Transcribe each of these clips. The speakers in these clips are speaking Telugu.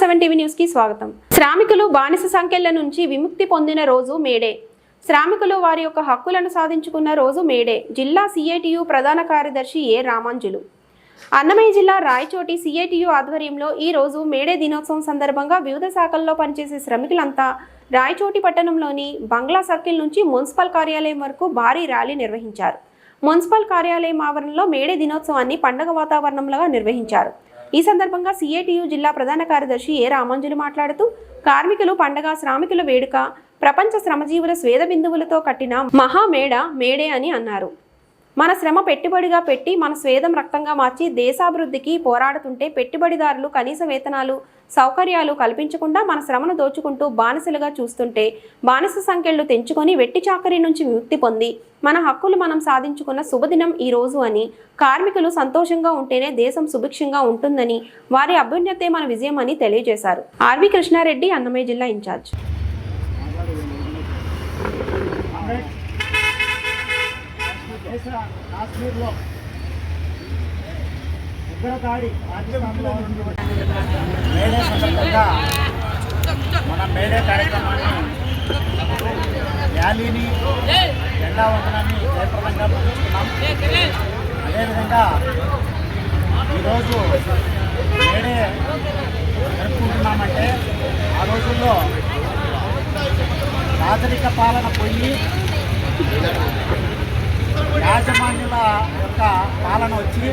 సెవెన్ టీవీ న్యూస్కి స్వాగతం. శ్రామికులు బానిస సంఖ్యల నుంచి విముక్తి పొందిన రోజు మేడే. శ్రామికులు వారి యొక్క హక్కులను సాధించుకున్న రోజు మేడే. జిల్లా సిఐటియు ప్రధాన కార్యదర్శి ఏ రామాంజులు. అన్నమయ్య జిల్లా రాయచోటి సిఐటియు ఆధ్వర్యంలో ఈ రోజు మేడే దినోత్సవం సందర్భంగా వివిధ శాఖల్లో పనిచేసే శ్రమికులంతా రాయచోటి పట్టణంలోని బంగ్లా సర్కిల్ నుంచి మున్సిపల్ కార్యాలయం వరకు భారీ ర్యాలీ నిర్వహించారు. మున్సిపల్ కార్యాలయం ఆవరణలో మేడే దినోత్సవాన్ని పండగ వాతావరణంలో నిర్వహించారు. ఈ సందర్భంగా సిఐటియు జిల్లా ప్రధాన కార్యదర్శి ఏ రామాంజులు మాట్లాడుతూ కార్మికులు పండగ శ్రామికుల వేడుక ప్రపంచ శ్రమజీవుల స్వేద బిందువులతో కట్టిన మహామేడ మేడే అని అన్నారు. మన శ్రమ పెట్టుబడిగా పెట్టి మన స్వేదం రక్తంగా మార్చి దేశాభివృద్ధికి పోరాడుతుంటే పెట్టుబడిదారులు కనీస వేతనాలు సౌకర్యాలు కల్పించకుండా మన శ్రమను దోచుకుంటూ బానిసలుగా చూస్తుంటే బానిస సంఖ్యలు తెంచుకొని వెట్టి చాకరీ నుంచి విముక్తి పొంది మన హక్కులు మనం సాధించుకున్న శుభదినం ఈ రోజు అని కార్మికులు సంతోషంగా ఉంటేనే దేశం సుభిక్షంగా ఉంటుందని వారి అభ్యున్నతే మన విజయం అని తెలియజేశారు. ఆర్వి కృష్ణారెడ్డి అన్నమయ్య జిల్లా ఇన్ఛార్జ్. కాశ్మీర్లో మేడే సందర్భంగా మన మేడే కార్యక్రమాన్ని ర్యాలీని జెండా వందనాన్ని జయప్రదంగా ముగించుకున్నాం. అదేవిధంగా ఈరోజు మేడే జరుపుకుంటున్నామంటే ఆ రోజుల్లో రాజరిక పాలన పోయి యాజమాన్యుల యొక్క పాలన వచ్చి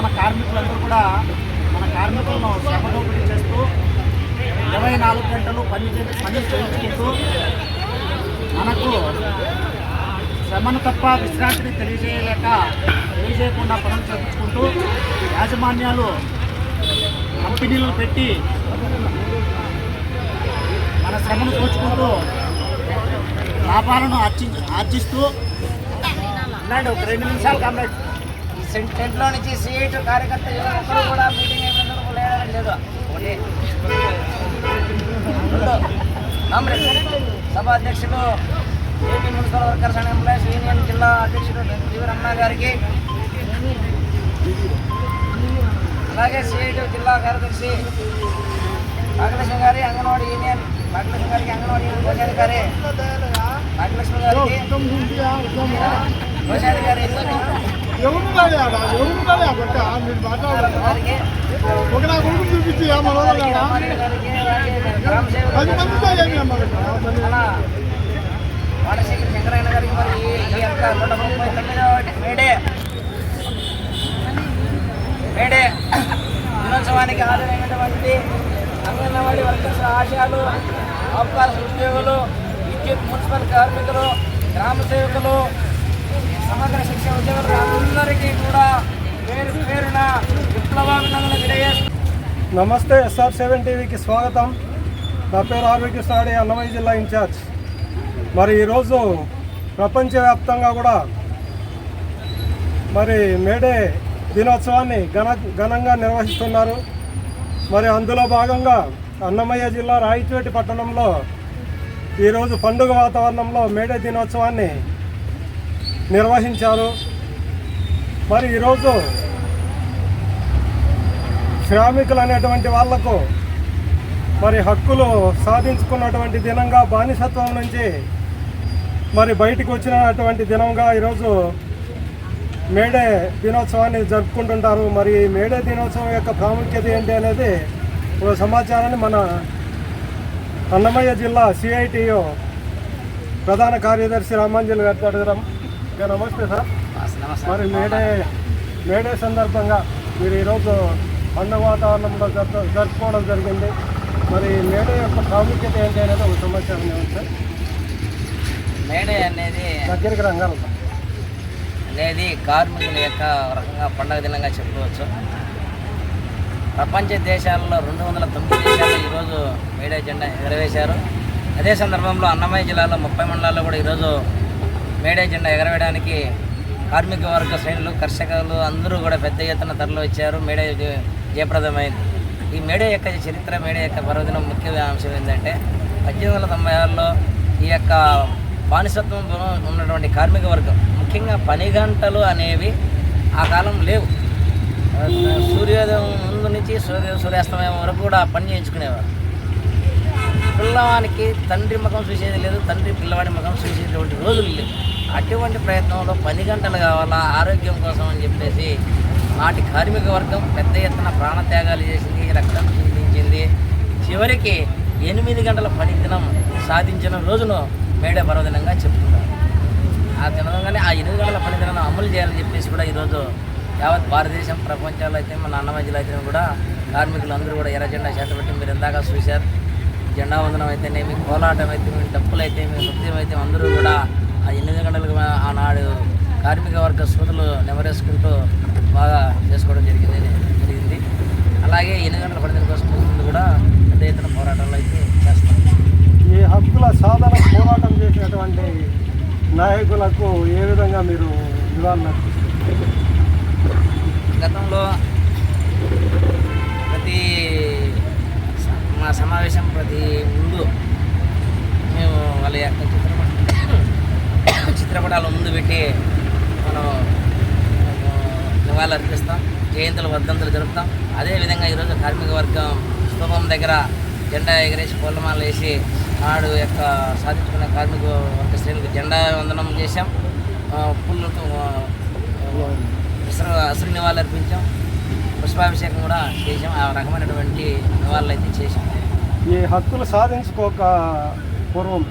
మన కార్మికులందరూ కూడా మన కార్మికులను శ్రమ దోపిడీ చేస్తూ ఇరవై నాలుగు గంటలు పని పని చేయించుకుంటూ మనకు శ్రమను తప్ప విశ్రాంతిని తెలియజేయలేక తెలియజేయకుండా పనులు చేయించుకుంటూ యాజమాన్యాలు కంపెనీలను పెట్టి మన శ్రమను దోచుకుంటూ లాభాలను ఆర్చి ఆర్జిస్తూ ఒక రెండు నిమిషాలు కంప్లీట్ టెంట్లో నుంచి సీట్ కార్యకర్త ఎవరు కూడా మీటింగ్ అయిపోయినందుకు లేదని లేదు. కామ్రేడ్ సభ అధ్యక్షులు AP municipal workers and employees union జిల్లా అధ్యక్షుడు టీవీ రమణ గారికి అలాగే సిఐటి జిల్లా కార్యదర్శి భాగ్యలక్ష్మి గారి అంగన్వాడీ యూనియన్ భాగ్యలక్ష్మి గారికి అంగన్వాడీ యూనియన్ కోశాధికారి భాగ్యలక్ష్మి గారికి కోశాధికారి ఎవరు కాదా ఎవరు కాదా ఆ మీరు మాట్లాడారు ఒక నా కొడుకు చూపించి ఆ మనోడు పది మంది ఏమి అమ్మాలి గారికి మరి ఈ- యొక్క నూట ముప్పై తొమ్మిదవ మేడే మేడే దినోత్సవానికి హాజరైనటువంటి అంగన్వాడీ వర్కర్స్ ఆశయాలు అవకాశ ఉద్యోగులు విద్యుత్ మున్సిపల్ కార్మికులు గ్రామ సేవకులు సమగ్ర శిక్షణ ఉద్యోగులు అందరికీ కూడా పేరు పేరున విప్లవాభినందనలు తెలియజేస్తున్నాను నమస్తే ఎస్ఆర్ సెవెన్ టీవీకి స్వాగతం. నా పేరు ఆర్వి కృష్ణాడి అన్నమయ్య జిల్లా ఇన్ఛార్జ్. మరి ఈరోజు ప్రపంచవ్యాప్తంగా కూడా మరి మేడే దినోత్సవాన్ని ఘన ఘనంగా నిర్వహిస్తున్నారు. మరి అందులో భాగంగా అన్నమయ్య జిల్లా రాయచోటి పట్టణంలో ఈరోజు పండుగ వాతావరణంలో మేడే దినోత్సవాన్ని నిర్వహించారు. మరి ఈరోజు శ్రామికులు అనేటువంటి వాళ్ళకు మరి హక్కులు సాధించుకున్నటువంటి దినంగా బానిసత్వం నుంచి మరి బయటికి వచ్చినటువంటి దినంగా ఈరోజు మేడే దినోత్సవాన్ని జరుపుకుంటుంటారు. మరి ఈ మేడే దినోత్సవం యొక్క ప్రాముఖ్యత ఏంటి అనేది ఒక సమాచారాన్ని మన అన్నమయ్య జిల్లా సిఐటియు ప్రధాన కార్యదర్శి రామాంజలి గారి అడుగుదాం నమస్తే సార్. మరి మేడే మేడే సందర్భంగా మీరు ఈరోజు పండుగ వాతావరణంలో జరుపు జరుపుకోవడం జరిగింది. మరి మేడే యొక్క ప్రాముఖ్యత ఏంటి అనేది ఒక సమాచారం ఇవ్వండి సార్. మేడే అనేది దగ్గరికి రంగాలి అనేది కార్మికుల యొక్క రకంగా పండగ దినంగా చెప్పుకోవచ్చు. ప్రపంచ దేశాలలో రెండు వందల తొమ్మిది దేశాలు ఈరోజు మేడే జెండా ఎగరవేశారు. అదే సందర్భంలో అన్నమయ్య జిల్లాలో ముప్పై మండలాల్లో కూడా ఈరోజు మేడే జెండా ఎగరవేయడానికి కార్మిక వర్గ శ్రేణులు కర్షకులు అందరూ కూడా పెద్ద ఎత్తున తరలి వచ్చారు మేడే జయప్రదమైంది. ఈ మేడే యొక్క చరిత్ర మేడే యొక్క పర్వదినం ముఖ్య అంశం ఏంటంటే పద్దెనిమిది వందల తొంభై ఆరులో ఈ యొక్క బానిసత్వంలో ఉన్నటువంటి కార్మిక వర్గం ముఖ్యంగా పని గంటలు అనేవి ఆ కాలం లేవు. సూర్యోదయం ముందు నుంచి సూర్య సూర్యాస్తమయం వరకు కూడా పని చేయించుకునేవారు. పిల్లవానికి తండ్రి ముఖం చూసేది లేదు తండ్రి పిల్లవాడి ముఖం చూసేటువంటి రోజులు లేవు. అటువంటి ప్రయత్నంలో పని గంటలు కావాలా ఆరోగ్యం కోసం అని చెప్పేసి నాటి కార్మిక వర్గం పెద్ద ఎత్తున ప్రాణత్యాగాలు చేసింది రక్తం చిందించింది. చివరికి ఎనిమిది గంటల పని దినం సాధించిన రోజును మేడే పర్వదినంగా చెప్తున్నారు ఆ దినంగానే ఆ ఎనిమిది గంటల పని దినం అమలు చేయాలని చెప్పేసి కూడా ఈరోజు యావత్ భారతదేశం ప్రపంచంలో అయితే మన అన్నమయ్యలో అయితే కూడా కార్మికులు అందరూ కూడా ఎర్ర జెండా మీరు ఇందాక చూశారు. జెండా వందనం అయితేనేమి కోలాటం అయితేనేమి డప్పులు అయితేనేమి నృత్యం అయితే అందరూ కూడా ఆ ఎనిమిది గంటలకు ఆనాడు కార్మిక వర్గ సూదులు నెమరేసుకుంటూ బాగా చేసుకోవడం జరిగింది జరిగింది అలాగే ఎనిమిది గంటల పడిన కోసం కూడా పెద్ద ఎత్తున పోరాటాలు అయితే చేస్తాం ఈ హక్కుల సాధన పోరాటం చేసినటువంటి నాయకులకు ఏ విధంగా మీరు అర్పిస్తారు? గతంలో ప్రతి మా సమావేశం ప్రతి ముందు మేము వాళ్ళ యొక్క చిత్రపట చిత్రపటాల ముందు పెట్టి మనం నివాళులు అర్పిస్తాం. జయంతులు వర్ధంతులు జరుపుతాం. అదేవిధంగా ఈరోజు కార్మిక వర్గం స్తూపం దగ్గర జెండా ఎగరేసి పూలమాలలు వేసి నాడు యొక్క సాధించుకున్న కార్మిక వర్గ శ్రేణులకు జెండా వందనం చేశాం. పుల్లతో అసలు అసలు నివాళులు అర్పించాం. పుష్పాభిషేకం కూడా చేసాం ఆ రకమైనటువంటి నివాళులు అయితే చేసాం ఈ హక్కులు సాధించుకోక పూర్వం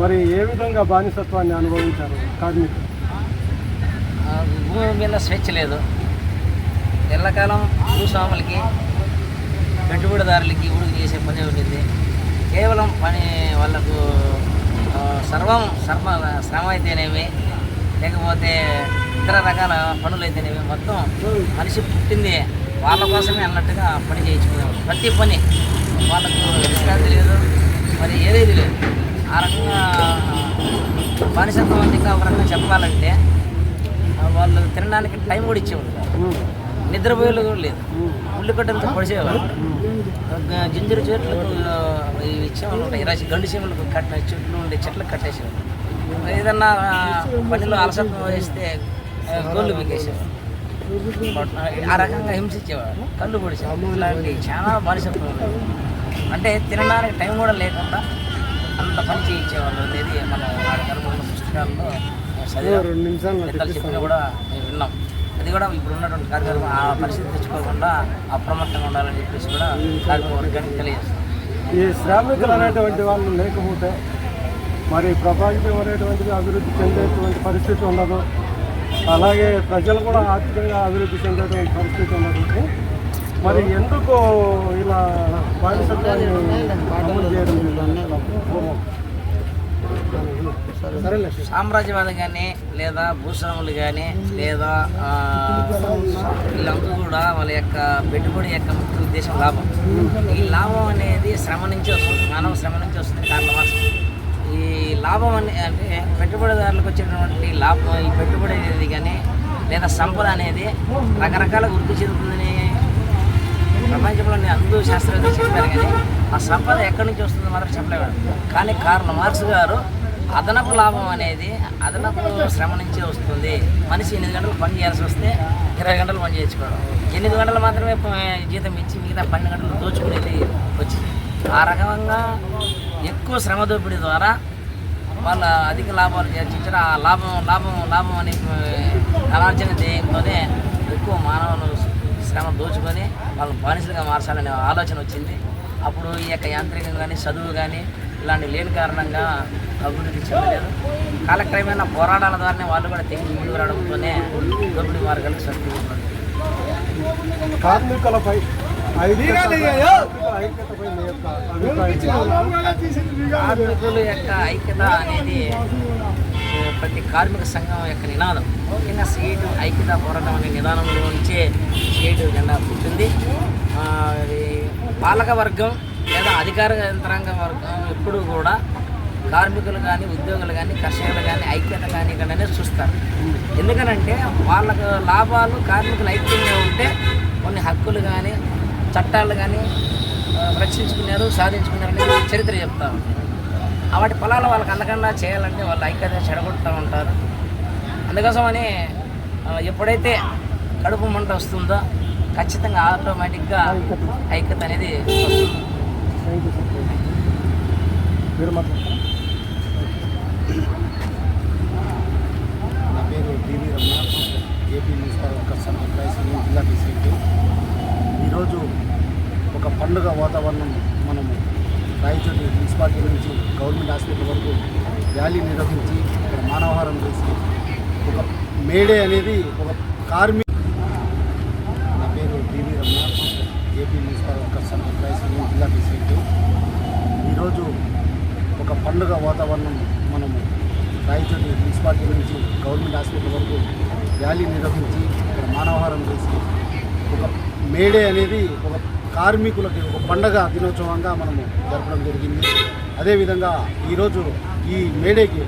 మరి ఏ విధంగా బానిసత్వాన్ని అనుభవించారు కార్మికులు? భూమి మీద స్వేచ్ఛ లేదు. ఎల్లకాలం భూస్వాములకి పెట్టుబడిదారులకి ఊరికి చేసే పని ఉండింది కేవలం పని వాళ్ళకు సర్వం సర్వ శ్రమ అయితేనేమి? లేకపోతే ఇతర రకాల పనులు అయితేనేవి మొత్తం మనిషి పుట్టింది వాళ్ళ కోసమే అన్నట్టుగా పని చేయించుకునేవారు ప్రతి పని వాళ్ళకు విశ్రాంతి లేదు మరి ఏదేది లేదు ఆ రకంగా బానిసత్వం అంటే ఇంకా ఒక రకంగా చెప్పాలంటే వాళ్ళు తినడానికి టైం కూడా ఇచ్చేవాళ్ళు నిద్రపోయేలు కూడా లేదు. ఉల్లిగడ్డలతో ఉల్లి కట్టంతో పొడిచేవాళ్ళు జింజరు చెట్లకు ఇవి ఇచ్చేవాళ్ళు ఉంటాయి ఇరాచి గండు చీమలకు కట్టిన చెట్లు ఉండే చెట్లకు కట్టేసేవాళ్ళు. ఏదన్నా పనిలో అలసత్వం వేస్తే గోళ్ళు బట్ ఆ రకంగా హింసించేవాడు కళ్ళు పొడిచేవాడు ఇలాంటి చాలా బానిసత్వం ఉండేది. అంటే తినడానికి టైం కూడా లేకుండా అంత పని చేయించేవాళ్ళు అనేది మనం ఆ కనుగొన్న పుస్తకాల్లో చదివాం. రెండు నిమిషాలు పెద్దలు చెప్పినా కూడా మేము విన్నాం. అది కూడా ఇప్పుడు ఉన్నటువంటి కార్యక్రమం. ఆ పరిస్థితి తెచ్చుకోకుండా అప్రమత్తంగా ఉండాలని చెప్పేసి కూడా వర్గానికి తెలియజేస్తాం ఈ శ్రామికులు అనేటువంటి వాళ్ళు లేకపోతే మరి ప్రపంచం అనేటువంటిది అభివృద్ధి చెందేటువంటి పరిస్థితి ఉండదు. అలాగే ప్రజలు కూడా ఆర్థికంగా అభివృద్ధి చెందేటువంటి పరిస్థితి ఉండదు మరి ఎందుకు ఇలా బానిసత్వాన్ని అమలు చేయడం సరేలే. సామ్రాజ్యవాదం కానీ లేదా భూస్వాములు కానీ లేదా వీళ్ళందరూ కూడా వాళ్ళ యొక్క పెట్టుబడి యొక్క ముఖ్య ఉద్దేశం లాభం. ఈ లాభం అనేది శ్రమ నుంచి వస్తుంది మానవ శ్రమ నుంచి వస్తుంది కారణం ఈ లాభం అనే అంటే పెట్టుబడిదారులకు వచ్చేటువంటి లాభం ఈ పెట్టుబడి అనేది కానీ లేదా సంపద అనేది రకరకాల వృద్ధి చెందుతుందని ప్రపంచంలోని అందరూ శాస్త్రవేత్తలు చెప్పారు కానీ ఆ సంపద ఎక్కడి నుంచి వస్తుందో మాత్రం చెప్పలేరు కానీ కార్ల మార్క్స్ గారు అదనపు లాభం అనేది అదనపు శ్రమ నుంచే వస్తుంది. మనిషి ఎనిమిది గంటలు పని చేయాల్సి వస్తే ఇరవై గంటలు పని చేయించుకోవడం. ఎనిమిది గంటలు మాత్రమే జీతం ఇచ్చి మిగతా పన్నెండు గంటలు దోచుకునేది వచ్చింది. ఆ రకంగా ఎక్కువ శ్రమ దోపిడీ ద్వారా వాళ్ళ అధిక లాభాలు చర్చించడం ఆ లాభం లాభం లాభం అనే అనార్జన ధ్యేయంతోనే ఎక్కువ మానవులు శ్రమ దోచుకొని వాళ్ళని బానిసలుగా మార్చాలనే ఆలోచన వచ్చింది. అప్పుడు ఈ యొక్క యాంత్రికం కానీ చదువు కానీ ఇలాంటి లేని కారణంగా అభివృద్ధి చెందలేదు. కాలక్రమేణా పోరాటాల ద్వారానే వాళ్ళు కూడా తెగి ముందుకు రావడంతోనే దోపిడీ మార్గాలకు సర్దుకుంటున్నారు కార్మికులపై కార్మికుల యొక్క ఐక్యత అనేది ప్రతి కార్మిక సంఘం యొక్క నినాదం. ముఖ్యంగా సీటు ఐక్యత పోరాటం అనే నిదానంలో నుంచే సీటు జెండా పుట్టింది పాలక వర్గం లేదా అధికార యంత్రాంగ వర్గం ఎప్పుడూ కూడా కార్మికులు కానీ ఉద్యోగులు కానీ కర్షకులు కానీ ఐక్యత కానీ ఇక్కడనే చూస్తారు. ఎందుకనంటే వాళ్ళకు లాభాలు కార్మికులు ఐక్యంగా ఉంటే కొన్ని హక్కులు కానీ చట్టాలు కానీ రక్షించుకున్నారు సాధించుకున్నారు అనేది చరిత్ర చెప్తా ఉంది. వాటి పొలాలు వాళ్ళకి అందకుండా చేయాలంటే వాళ్ళు ఐక్యత చెడగొడుతూ ఉంటారు. అందుకోసమని ఎప్పుడైతే కడుపు మంట వస్తుందో ఖచ్చితంగా ఆటోమేటిక్గా ఐక్యత అనేది వస్తుంది థ్యాంక్ యూ సార్ మీరు మాట్లాడతారా నా పేరు DV Ramana AP municipal workers and employees union జిల్లా ప్రెసిడెంట్ ఈరోజు ఒక పండుగ వాతావరణం మనము రాయచోటి మున్సిపాలిటీ నుంచి గవర్నమెంట్ హాస్పిటల్ వరకు ర్యాలీ నిర్వహించి ఇక్కడ మానవహారం చేసి ఒక మేడే అనేది ఒక కార్మిక నా పేరు DV Ramana AP municipal workers and employees జిల్లా ప్రెసిడెంట్. ఈరోజు ఒక పండుగ వాతావరణం మనము రాయచోటి మున్సిపాలిటీ నుంచి గవర్నమెంట్ హాస్పిటల్ వరకు ర్యాలీ నిర్వహించి ఇక్కడ మానవహారం చేసి ఒక మేడే అనేది ఒక కార్మికులకి ఒక పండగ దినోత్సవంగా మనము జరపడం జరిగింది. అదేవిధంగా ఈరోజు ఈ మేడేకి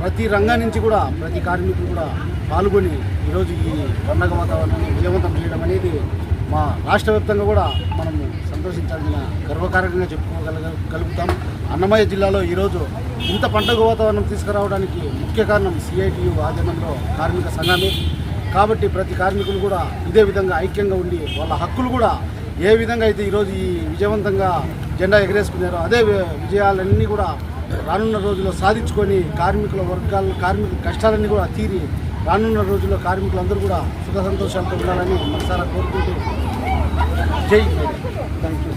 ప్రతి రంగం నుంచి కూడా ప్రతి కార్మికులు కూడా పాల్గొని ఈరోజు ఈ పండగ వాతావరణాన్ని విజయవంతం చేయడం అనేది మా రాష్ట్ర వ్యాప్తంగా కూడా మనము సంతోషించాల్సిన గర్వకారకంగా చెప్పుకోగల గలుగుతాం అన్నమయ్య జిల్లాలో ఈరోజు ఇంత పండుగ వాతావరణం తీసుకురావడానికి ముఖ్య కారణం సిఐటియు ఆధ్వర్యంలో కార్మిక సంఘాలు కాబట్టి ప్రతి కార్మికులు కూడా ఇదే విధంగా ఐక్యంగా ఉండి వాళ్ళ హక్కులు కూడా ఏ విధంగా అయితే ఈరోజు ఈ విజయవంతంగా జెండా ఎగరేసుకున్నారో అదే విజయాలన్నీ కూడా రానున్న రోజుల్లో సాధించుకొని కార్మికుల వర్గాల కార్మికుల కష్టాలన్నీ కూడా తీరి రానున్న రోజుల్లో కార్మికులందరూ కూడా సుఖ సంతోషాలతో ఉండాలని మనసారా కోరుకుంటూ జై థ్యాంక్ యూ